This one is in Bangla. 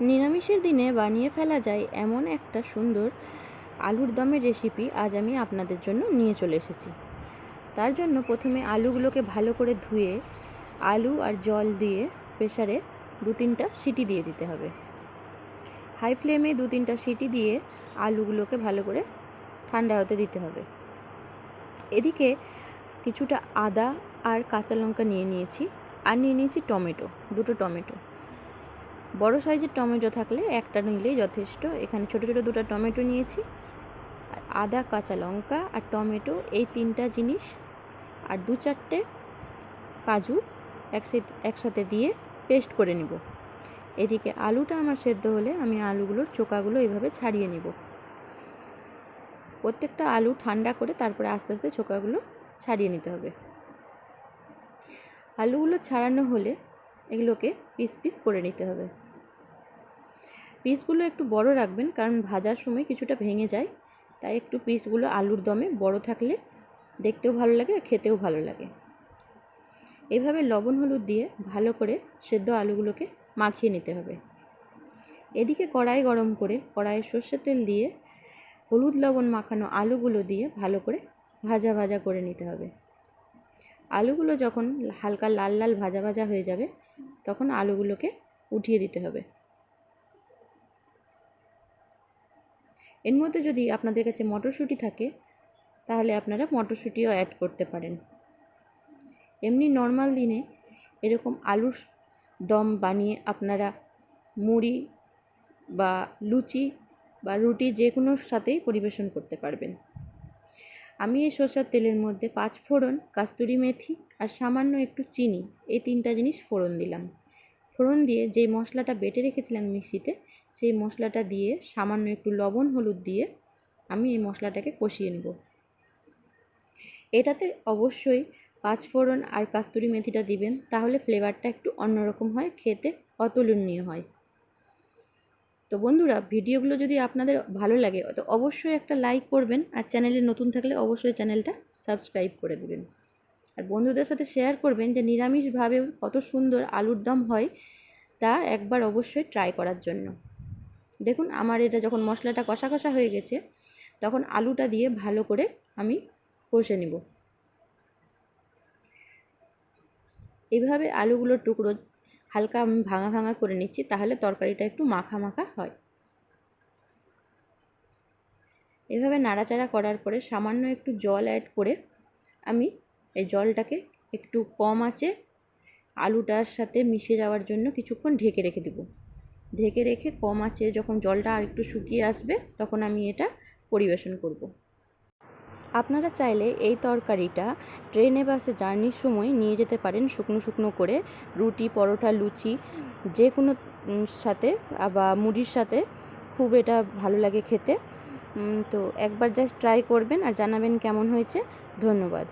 নিরামিষের দিনে বানিয়ে ফেলা যায় এমন একটা সুন্দর আলুর দমের রেসিপি আজ আমি আপনাদের জন্য নিয়ে চলে এসেছি। তার জন্য প্রথমে আলুগুলোকে ভালো করে ধুয়ে, আলু আর জল দিয়ে প্রেসারে দু তিনটা সিটি দিয়ে দিতে হবে। হাই ফ্লেমে দু তিনটা সিটি দিয়ে আলুগুলোকে ভালো করে ঠান্ডা হতে দিতে হবে। এদিকে কিছুটা আদা আর কাঁচা লঙ্কা নিয়ে নিয়েছি আর নিয়ে নিয়েছি টমেটো, দুটো টমেটো। বড় সাইজের টমেটো থাকলে একটা নিলেই যথেষ্ট। এখানে ছোট ছোট দুটো টমেটো নিয়েছি, আর আদা, কাঁচা লঙ্কা আর টমেটো, এই তিনটা জিনিস। আর দু চারটে কাজু একসাথে একসাথে দিয়ে পেস্ট করে নিব। এদিকে আলুটা আমার সেদ্ধ হলে আমি আলুগুলোর চোকাগুলো এইভাবে ছাড়িয়ে নিব। প্রত্যেকটা আলু ঠান্ডা করে তারপরে আস্তে আস্তে চোকাগুলো ছাড়িয়ে নিতে হবে। আলুগুলো ছাড়ানো হলে এগুলোকে পিস পিস করে নিতে হবে। পিসগুলো একটু বড় রাখবেন, কারণ ভাজার সময় কিছুটা ভেঙে যায়। তাই একটু পিসগুলো আলুর দমে বড় থাকলে দেখতেও ভালো লাগে আর খেতেও ভালো লাগে। এভাবে লবণ, হলুদ দিয়ে ভালো করে সেদ্ধ আলুগুলোকে মাখিয়ে নিতে হবে। এদিকে কড়াই গরম করে কড়াইয়ে সর্ষের তেল দিয়ে হলুদ লবণ মাখানো আলুগুলো দিয়ে ভালো করে ভাজা ভাজা করে নিতে হবে। আলুগুলো যখন হালকা লাল লাল ভাজা ভাজা হয়ে যাবে, তখন আলুগুলোকে উঠিয়ে দিতে হবে। এর মধ্যে যদি আপনাদের কাছে মটরশুঁটি থাকে, তাহলে আপনারা মটরশুঁটিও অ্যাড করতে পারেন। এমনি নর্মাল দিনে এরকম আলুর দম বানিয়ে আপনারা মুড়ি বা লুচি বা রুটি যে কোনোর সাথেই পরিবেশন করতে পারবেন। আমি এই সর্ষার তেলের মধ্যে পাঁচ ফোড়ন কাস্তুরি মেথি আর সামান্য একটু চিনি, এই তিনটা জিনিস ফোড়ন দিলাম। ফোড়ন দিয়ে যেই মশলাটা বেটে রেখেছিলাম মিক্সিতে সেই মশলাটা দিয়ে সামান্য একটু লবণ, হলুদ দিয়ে আমি এই মশলাটাকে কষিয়ে নেব। এটাতে অবশ্যই পাঁচ ফোড়ন আর কাস্তুরি মেথিটা দিবেন, তাহলে ফ্লেভারটা একটু অন্যরকম হয়, খেতে অতুলনীয় হয়। তো বন্ধুরা, ভিডিওগুলো যদি আপনাদের ভালো লাগে, তো অবশ্যই একটা লাইক করবেন আর চ্যানেলে নতুন থাকলে অবশ্যই চ্যানেলটা সাবস্ক্রাইব করে দেবেন। আর বন্ধুদের সাথে শেয়ার করবেন যে নিরামিষভাবেও কত সুন্দর আলুর দম হয়, তা একবার অবশ্যই ট্রাই করার জন্য। দেখুন আমার এটা যখন মশলাটা কষা কষা হয়ে গেছে, তখন আলুটা দিয়ে ভালো করে আমি কষে নিব। এইভাবে আলুগুলোর টুকরো হালকা আমি ভাঙা ভাঙা করে নিচ্ছি, তাহলে তরকারিটা একটু মাখা মাখা হয়। এভাবে নাড়াচাড়া করার পরে সামান্য একটু জল অ্যাড করে আমি এই জলটাকে একটু কম আছে আলুটার সাথে মিশে যাওয়ার জন্য কিছুক্ষণ ঢেকে রেখে দেবো। ঢেকে রেখে কম আছে, যখন জলটা আর একটু শুকিয়ে আসবে, তখন আমি এটা পরিবেশন করব। আপনারা চাইলে এই তরকারিটা ট্রেনে বাসে জার্নির সময় নিয়ে যেতে পারেন, শুকনো শুকনো করে রুটি, পরোটা, লুচি, যে কোনো সাথে বা মুড়ির সাথে খুব এটা ভালো লাগে খেতে। তো একবার জাস্ট ট্রাই করবেন আর জানাবেন কেমন হয়েছে। ধন্যবাদ।